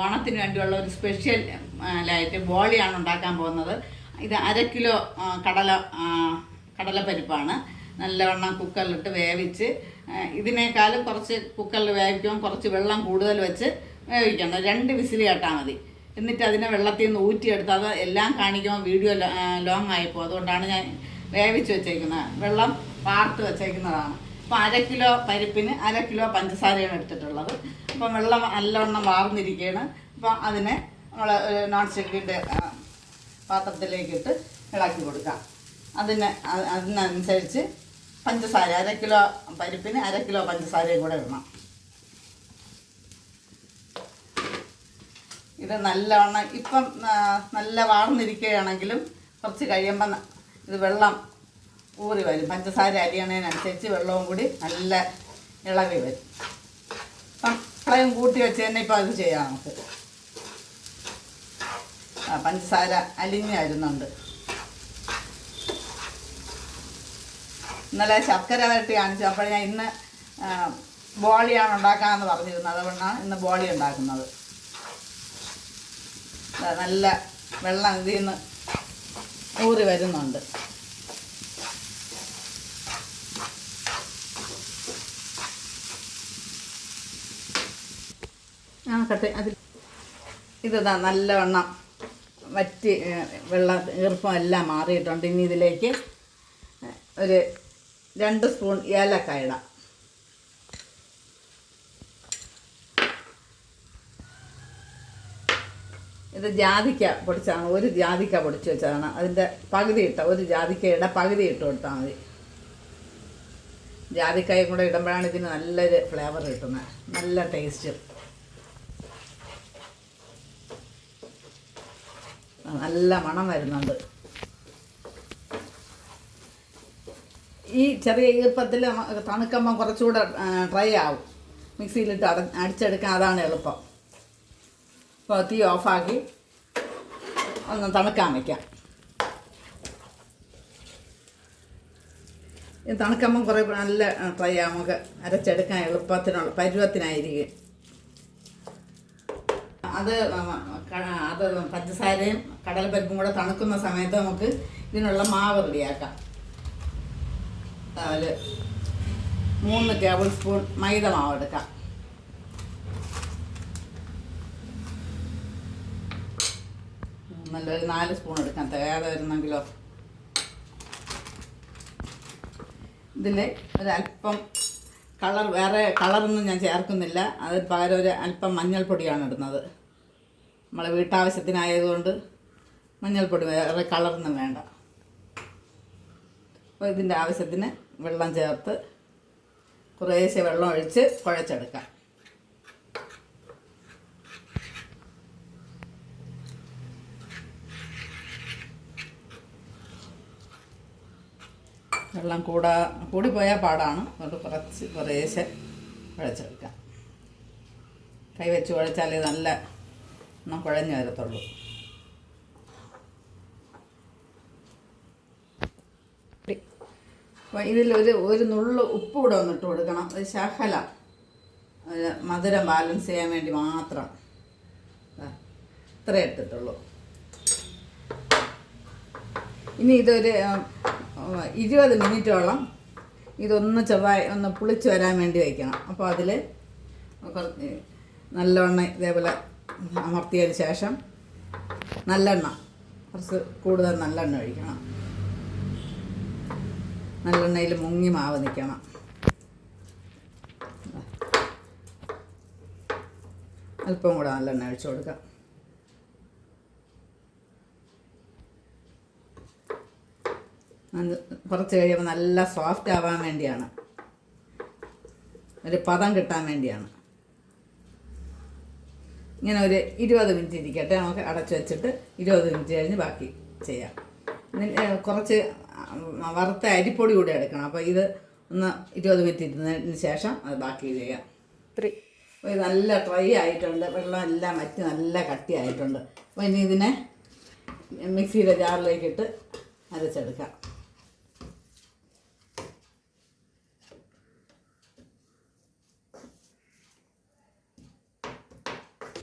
ഓണത്തിന് വേണ്ടിയുള്ള ഒരു സ്പെഷ്യൽ ആയിട്ട് ബോളിയാണ് ഉണ്ടാക്കാൻ പോകുന്നത്. ഇത് അര കിലോ കടല കടലപ്പരിപ്പാണ്. നല്ലവണ്ണം കുക്കറിലിട്ട് വേവിച്ച് ഇതിനേക്കാളും കുറച്ച് കുക്കറിൽ വേവിക്കുമ്പോൾ കുറച്ച് വെള്ളം കൂടുതൽ വെച്ച് വേവിക്കണം. രണ്ട് വിസിൽ കേട്ടാൽ മതി. എന്നിട്ട് അതിനെ വെള്ളത്തിൽ നിന്ന് ഊറ്റിയെടുത്ത് അത് എല്ലാം കാണിക്കുമ്പോൾ വീഡിയോ ലോങ് ആയിപ്പോൾ അതുകൊണ്ടാണ് ഞാൻ വേവിച്ച് വെച്ചേക്കുന്നത്. വെള്ളം വാർത്ത് വെച്ചേക്കുന്നതാണ്. അപ്പോൾ അര കിലോ പരിപ്പിന് അര കിലോ പഞ്ചസാരയാണ് എടുത്തിട്ടുള്ളത്. അപ്പം വെള്ളം നല്ലവണ്ണം വാർന്നിരിക്കുകയാണ് അപ്പം അതിനെ നമ്മൾ നോൺ സ്റ്റിക്കിന്റെ പാത്രത്തിലേക്കിട്ട് ഇളക്കി കൊടുക്കാം. അതിന് അതിനനുസരിച്ച് പഞ്ചസാര അര കിലോ പരിപ്പിന് അര കിലോ പഞ്ചസാരയും കൂടെ ഇടണം. ഇത് നല്ലവണ്ണം ഇപ്പം നല്ല വാർന്നിരിക്കുകയാണെങ്കിലും കുറച്ച് കഴിയുമ്പം ഇത് വെള്ളം ഊറി വരും. പഞ്ചസാര അരിയണതിനനുസരിച്ച് വെള്ളവും കൂടി നല്ല ഇളവി വരും. അപ്പം കൂട്ടി വെച്ച് തന്നെ ഇപ്പോൾ അത് ചെയ്യാം നമുക്ക്. ആ പഞ്ചസാര അലിഞ്ഞ് വരുന്നുണ്ട് ഇന്നലെ ശർക്കര വരട്ടി കാണിച്ചു. അപ്പോൾ ഞാൻ ഇന്ന് ബോളിയാണ് ഉണ്ടാക്കാമെന്ന് പറഞ്ഞിരുന്നത്. അതുകൊണ്ടാണ് ഇന്ന് ബോളി ഉണ്ടാക്കുന്നത്. നല്ല വെള്ളം ഇതിൽ നിന്ന് ഊറി വരുന്നുണ്ട്. ആ കട്ടെ അതിൽ ഇതാ നല്ലവണ്ണം വറ്റി വെള്ള വെള്ളം ഈർപ്പം എല്ലാം മാറിയിട്ടുണ്ട്. ഇനി ഇതിലേക്ക് ഒരു രണ്ട് സ്പൂൺ ഏലക്ക ഇടാം. ഇത് ജാതിക്ക പൊടിച്ചാണ് ഒരു ജാതിക്ക പൊടിച്ച് വെച്ചതാണ്. അതിന്റെ പകുതി ഇട്ട ഒരു ജാതിക്കയുടെ പകുതി ഇട്ട് കൊടുത്താൽ മതി. ജാതിക്കായും കൂടെ ഇടുമ്പോഴാണ് ഇതിന് നല്ലൊരു ഫ്ലേവർ കിട്ടുന്നത്. നല്ല ടേസ്റ്റ്. നല്ല മണം വരുന്നുണ്ട്. ഈ ചെറിയ ഈർപ്പത്തിൽ തണുക്കുമ്പം കുറച്ചുകൂടെ ഡ്രൈ ആവും. മിക്സിയിലിട്ട് അട അടിച്ചെടുക്കാൻ അതാണ് എളുപ്പം. അപ്പോൾ തീ ഓഫാക്കി ഒന്ന് തണുക്കാൻ വയ്ക്കാം തണുക്കുമ്പം കുറേ നല്ല ഡ്രൈ ആവും. നമുക്ക് അരച്ചെടുക്കാൻ എളുപ്പത്തിനുള്ള പരുവത്തിനായിരിക്കും. അത് അത് പഞ്ചസാരയും കടലപ്പരിപ്പും കൂടെ തണുക്കുന്ന സമയത്ത് നമുക്ക് ഇതിനുള്ള മാവ് റെഡിയാക്കാം. അതിൽ മൂന്ന് ടേബിൾ സ്പൂൺ മൈദ മാവ് എടുക്കാം. നല്ലൊരു നാല് സ്പൂൺ എടുക്കാം. തികയാതെ വരുന്നെങ്കിലോ. ഇതിൽ ഒരല്പം കളർ വേറെ കളറൊന്നും ഞാൻ ചേർക്കുന്നില്ല. അതിന് പകരം ഒരു അല്പം മഞ്ഞൾപ്പൊടിയാണ് ഇടുന്നത്. നമ്മളെ വീട്ടാവശ്യത്തിനായതുകൊണ്ട് മഞ്ഞൾപ്പൊടി വേറെ കളറൊന്നും വേണ്ട. അപ്പോൾ ഇതിന്റെ ആവശ്യത്തിന് വെള്ളം ചേർത്ത് കുറേശ്ശെ വെള്ളം ഒഴിച്ച് കുഴച്ചെടുക്കാം. വെള്ളം കൂടാ കൂടിപ്പോയാൽ പാടാണ്. അതുകൊണ്ട് കുറച്ച് കുറേശ്ശെ കുഴച്ചെടുക്കാം. കൈ വെച്ച് കുഴച്ചാലേ നല്ല ഒന്നും കുഴഞ്ഞു വരത്തുള്ളൂ. അപ്പോൾ ഇതിൽ ഒരു നുള്ളു ഉപ്പ് കൂടെ ഒന്നിട്ട് കൊടുക്കണം. ഒരു ശകല. മധുരം ബാലൻസ് ചെയ്യാൻ വേണ്ടി മാത്രം. ഇത്രേ എടുത്തിട്ടുള്ളൂ. ഇനി ഇതൊരു ഇരുപത് മിനിറ്റോളം ഇതൊന്ന് ചെറുതായി ഒന്ന് പുളിച്ച് വരാൻ വേണ്ടി വയ്ക്കണം. അപ്പോൾ അതിൽ കുറച്ച് നല്ലവണ്ണം ഇതേപോലെ അമർത്തിയതിന് ശേഷം നല്ലെണ്ണ. കുറച്ച് കൂടുതൽ നല്ലെണ്ണ ഒഴിക്കണം. നല്ലെണ്ണയിൽ മുങ്ങി മാവ് നിൽക്കണം അല്പം കൂടെ നല്ലെണ്ണ ഒഴിച്ചു കൊടുക്കാം. കുറച്ച് കഴിയുമ്പോൾ നല്ല സോഫ്റ്റ് ആവാൻ വേണ്ടിയാണ്. ഒരു പദം കിട്ടാൻ വേണ്ടിയാണ്. ഇങ്ങനെ ഒരു ഇരുപത് മിനിറ്റ് ഇരിക്കട്ടെ നമുക്ക് അടച്ചു വെച്ചിട്ട് ഇരുപത് മിനിറ്റ് കഴിഞ്ഞ് ബാക്കി ചെയ്യാം. കുറച്ച് വറുത്ത അരിപ്പൊടി കൂടെ എടുക്കണം. അപ്പോൾ ഇത് ഒന്ന് ഇരുപത് മിനിറ്റ് ഇരുന്നതിന് ശേഷം അത് ബാക്കി ചെയ്യാം. അപ്പോൾ ഇത് നല്ല ഡ്രൈ ആയിട്ടുണ്ട് വെള്ളം എല്ലാം വറ്റി നല്ല കട്ടിയായിട്ടുണ്ട്. അപ്പോൾ ഇനി ഇതിനെ മിക്സിയുടെ ജാറിലേക്കിട്ട് അരച്ചെടുക്കാം.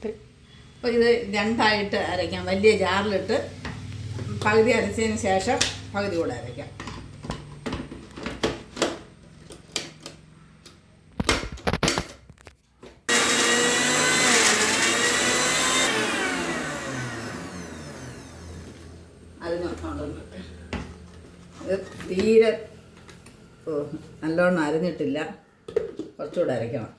അപ്പോൾ ഇത് രണ്ടായിട്ട് അരയ്ക്കാം. വലിയ ജാറിലിട്ട് പകുതി അരച്ചതിന് ശേഷം പകുതി കൂടെ അരയ്ക്കാം. ഇത് തീരെ നല്ലോണം അരഞ്ഞിട്ടില്ല. കുറച്ചുകൂടെ അരയ്ക്കണം.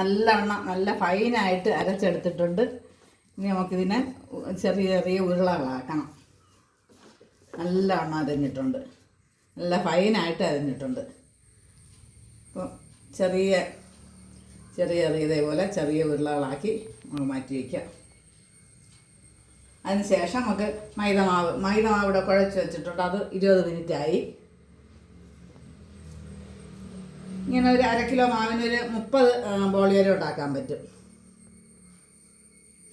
നല്ലവണ്ണം നല്ല ഫൈനായിട്ട് അരച്ചെടുത്തിട്ടുണ്ട്. ഇനി നമുക്കിതിനെ ചെറിയ ചെറിയ ഉരുളകളാക്കണം. നല്ലവണ്ണം അരഞ്ഞിട്ടുണ്ട്. നല്ല ഫൈനായിട്ട് അരഞ്ഞിട്ടുണ്ട്. അപ്പോൾ ചെറിയ ചെറിയ ചെറിയ ഇതേപോലെ ചെറിയ ഉരുളകളാക്കി നമുക്ക് മാറ്റി വയ്ക്കാം അതിന് ശേഷം നമുക്ക് മൈദമാവ് മൈദമാവ് ഇവിടെ കുഴച്ച് വെച്ചിട്ടുണ്ട്. അത് ഇരുപത് മിനിറ്റ് ഇങ്ങനെ ഒരു അര കിലോ മാവിനൊരു മുപ്പത് ബോളി വരെ ഉണ്ടാക്കാൻ പറ്റും.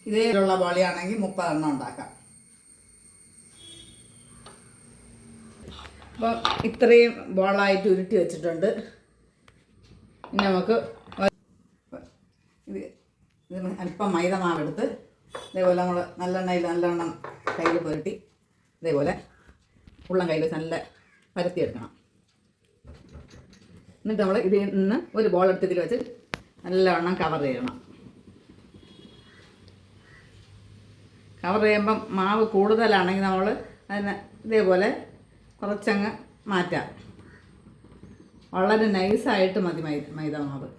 ഇതേലുള്ള ബോളിയാണെങ്കിൽ മുപ്പതെണ്ണം ഉണ്ടാക്കാം. അപ്പോൾ ഇത്രയും ബോളായിട്ട് ഉരുട്ടി വെച്ചിട്ടുണ്ട്. ഇനി നമുക്ക് ഇത് ഇതിന് അല്പം മൈദ മാവെടുത്ത് ഇതേപോലെ നമ്മൾ നല്ലെണ്ണയിൽ നല്ലെണ്ണം കയ്യിൽ പുരട്ടി ഇതേപോലെ ഉള്ളം കയ്യിൽ നല്ല പരത്തിയെടുക്കണം എന്നിട്ട് നമ്മൾ ഇതിൽ നിന്ന് ഒരു ബോൾ എടുത്ത് ഇതിൽ വെച്ച് നല്ലവണ്ണം കവർ ചെയ്യണം. കവർ ചെയ്യുമ്പം മാവ് കൂടുതലാണെങ്കിൽ നമ്മൾ അതിനെ ഇതേപോലെ കുറച്ചങ്ങ് മാറ്റാം. വളരെ നൈസായിട്ട് മതി മൈ മൈദ മാവ്.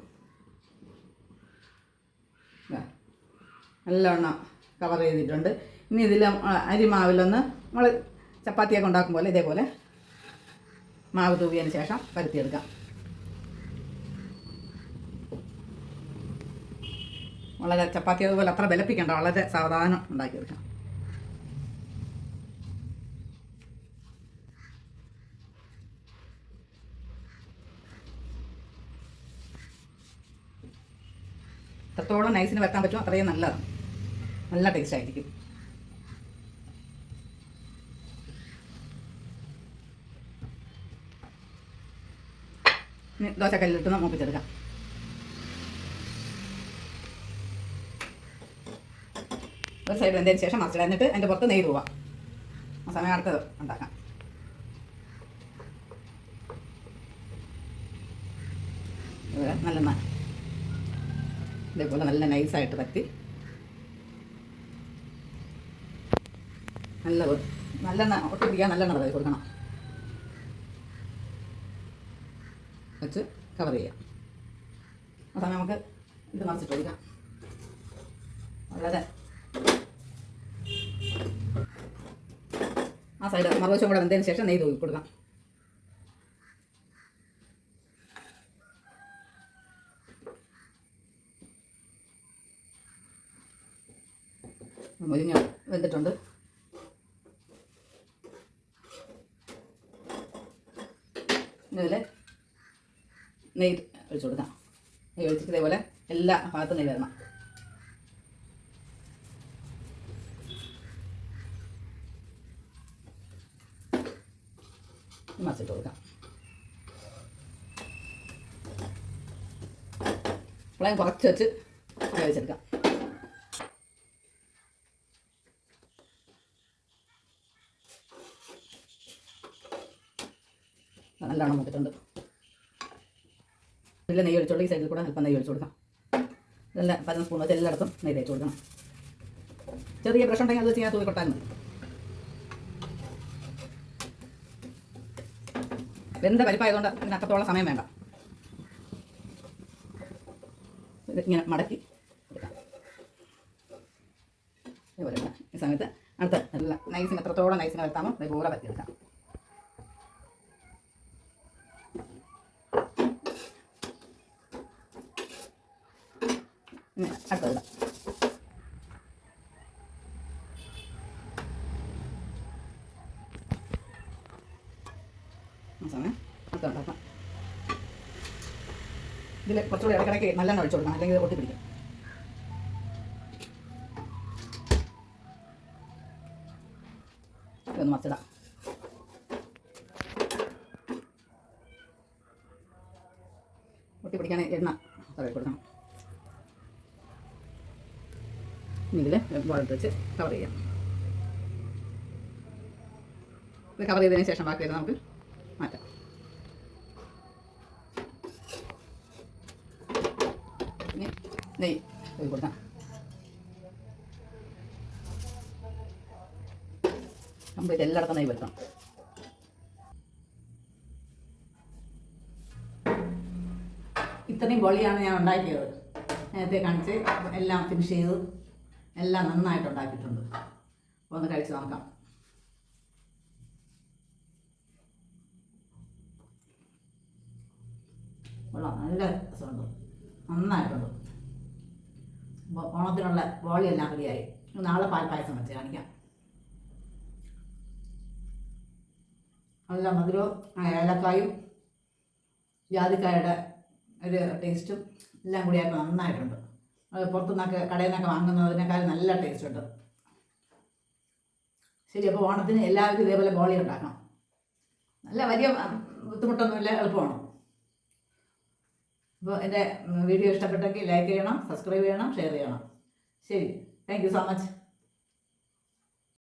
നല്ലവണ്ണം കവർ ചെയ്തിട്ടുണ്ട്. ഇനി ഇതിൽ അരിമാവിലൊന്ന് നമ്മൾ ചപ്പാത്തിയൊക്കെ ഉണ്ടാക്കുമ്പോൾ പോലെ ഇതേപോലെ മാവ് തൂവിയതിന് ശേഷം പരത്തിയെടുക്കാം. വളരെ ചപ്പാത്തി അതുപോലെ അത്ര ബലപ്പിക്കേണ്ട വളരെ സാവധാനം ഉണ്ടാക്കിയെടുക്കാം എത്രത്തോളം നൈസിന് വെക്കാൻ പറ്റും അത്രയും നല്ലതാണ്. നല്ല ടേസ്റ്റ് ആയിരിക്കും. നമുക്ക് മൂപ്പിച്ചെടുക്കാം. ഒരു സൈഡ് വെന്തതിന് ശേഷം മസില എന്നിട്ട് അതിന്റെ പുറത്ത് നെയ്ത് പോവാം ആ സമയം അടുത്തത് ഉണ്ടാക്കാം. നല്ല ഇതേപോലെ നല്ല നൈസായിട്ട് പറ്റി നല്ല നല്ലെണ്ണ ഒട്ടിപ്പിടിക്കാൻ നല്ലെണ്ണ തടവി കൊടുക്കണം. വെച്ച് കവർ ചെയ്യാം. അതാണ് നമുക്ക് ഇത് മറിച്ചിട്ട് കൊടുക്കാം വളരെ ആ സൈഡ് മറുവശം കൂടെ വെന്തതിന് ശേഷം നെയ്ത് തൂക്കി കൊടുക്കാം. മുരിഞ്ഞ വെന്തിട്ടുണ്ട്. ഇതുപോലെ നെയ്ത് ഒഴിച്ചു കൊടുക്കാം. നെയ്യ് ഒഴിച്ചിട്ട് ഇതേപോലെ എല്ലാ ഭാഗത്തും നെയ്യ് വരണം. മറിച്ചിട്ട് കൊടുക്കാം ഫ്ലെയിം നെയ്യ് ഈ സൈഡിൽ കൂടെ അല്പം നെയ്യ് ഒഴിച്ചു കൊടുക്കാം. ഇതെല്ലാം പതിനൊന്ന് സ്പൂൺ വെച്ച് എല്ലായിടത്തും നെയ്യ് കൊടുക്കണം. ചെറിയ ബ്രഷ് ഉണ്ടെങ്കിൽ അത് ഞാൻ തൂക്കി മതി. വെന്ത പരിപ്പായതുകൊണ്ട് ഇതിന് അത്രത്തോളം സമയം വേണ്ട. ഇങ്ങനെ മടക്കി ഈ സമയത്ത് അടുത്ത നല്ല നൈസിന് എത്രത്തോളം നൈസിന് വരുത്താമോ ഇതുപോലെ പറ്റിയെടുക്കാം ഇനി അടുത്തത് ഇടാം സമയം അടുത്ത ഉണ്ടാക്കാം ഇതിൽ കുറച്ചുകൂടി ഇടയ്ക്കിടയ്ക്ക് നല്ലെണ്ണ ഒഴിച്ചു കൊടുക്കണം. അല്ലെങ്കിൽ ഇത് ഒട്ടിപ്പിടിക്കും ഇതൊന്ന് മറിച്ചിടാം. ഒട്ടിപ്പിടിക്കാൻ എണ്ണ തടവി കൊടുക്കണം. ഇനി ഇതിൽ ബോളെടുത്ത് വെച്ച് കവർ ചെയ്യാം. ഇത് കവർ ചെയ്തതിന് ശേഷം ബാക്കി വരുന്നത് നമുക്ക് മാറ്റാം ഇനി ഒഴിച്ച് കൊടുക്കാം. കംപ്ലീറ്റ് എല്ലായിടത്തും നെയ്യ് വരുത്തണം ഇത്രയും പൊളിയാണ് ഞാൻ ഉണ്ടാക്കിയത്. നേരത്തെ കാണിച്ച് എല്ലാം ഫിനിഷ് ചെയ്തു എല്ലാം നന്നായിട്ട് ഉണ്ടാക്കിയിട്ടുണ്ട്. അപ്പോൾ ഒന്ന് കഴിച്ച് നോക്കാം. കൊള്ളാം. നല്ല രസമുണ്ട്. നന്നായിട്ടുണ്ട്. ഓണത്തിനുള്ള ബോളി എല്ലാം റെഡിയായി നാളെ പാൽ പായസം വെച്ച് കാണിക്കാം. നല്ല മധുരവും ഏലക്കായും ജാതിക്കായുടെ ഒരു ടേസ്റ്റും എല്ലാം കൂടി ആയപ്പോൾ നന്നായിട്ടുണ്ട്. അത് പുറത്തുനിന്നൊക്കെ കടയിൽ നിന്നൊക്കെ വാങ്ങുന്നതിനേക്കാൾ നല്ല ടേസ്റ്റ് ഉണ്ട്. ശരി അപ്പോൾ ഓണത്തിന് എല്ലാവർക്കും ഇതേപോലെ ബോളി ഉണ്ടാക്കണം. നല്ല വലിയ ബുദ്ധിമുട്ടൊന്നുമില്ല എളുപ്പമാണ്. അപ്പോൾ എന്റെ വീഡിയോ ഇഷ്ടപ്പെട്ടെങ്കിൽ ലൈക്ക് ചെയ്യണം സബ്സ്ക്രൈബ് ചെയ്യണം ഷെയർ ചെയ്യണം. ശരി. Thank so much